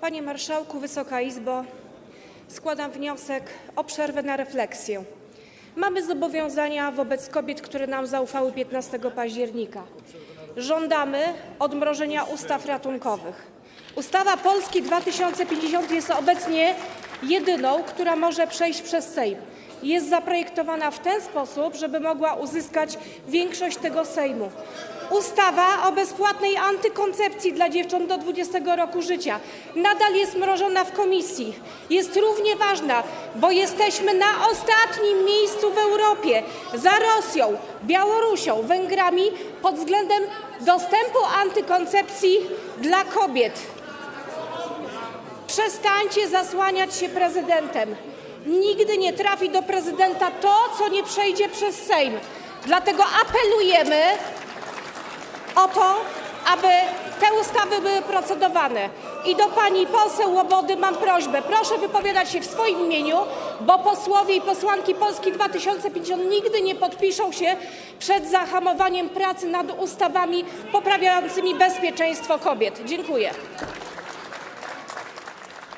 Panie Marszałku, Wysoka Izbo, składam wniosek o przerwę na refleksję. Mamy zobowiązania wobec kobiet, które nam zaufały 15 października. Żądamy odmrożenia ustaw ratunkowych. Ustawa Polski 2050 jest obecnie jedyną, która może przejść przez Sejm. Jest zaprojektowana w ten sposób, żeby mogła uzyskać większość tego Sejmu. Ustawa o bezpłatnej antykoncepcji dla dziewcząt do 20 roku życia nadal jest mrożona w komisji. Jest równie ważna, bo jesteśmy na ostatnim miejscu w Europie za Rosją, Białorusią, Węgrami pod względem dostępu antykoncepcji dla kobiet. Przestańcie zasłaniać się prezydentem. Nigdy nie trafi do prezydenta to, co nie przejdzie przez Sejm. Dlatego apelujemy o to, aby te ustawy były procedowane. I do pani poseł Łobody mam prośbę, proszę wypowiadać się w swoim imieniu, bo posłowie i posłanki Polski 2050 nigdy nie podpiszą się przed zahamowaniem pracy nad ustawami poprawiającymi bezpieczeństwo kobiet. Dziękuję.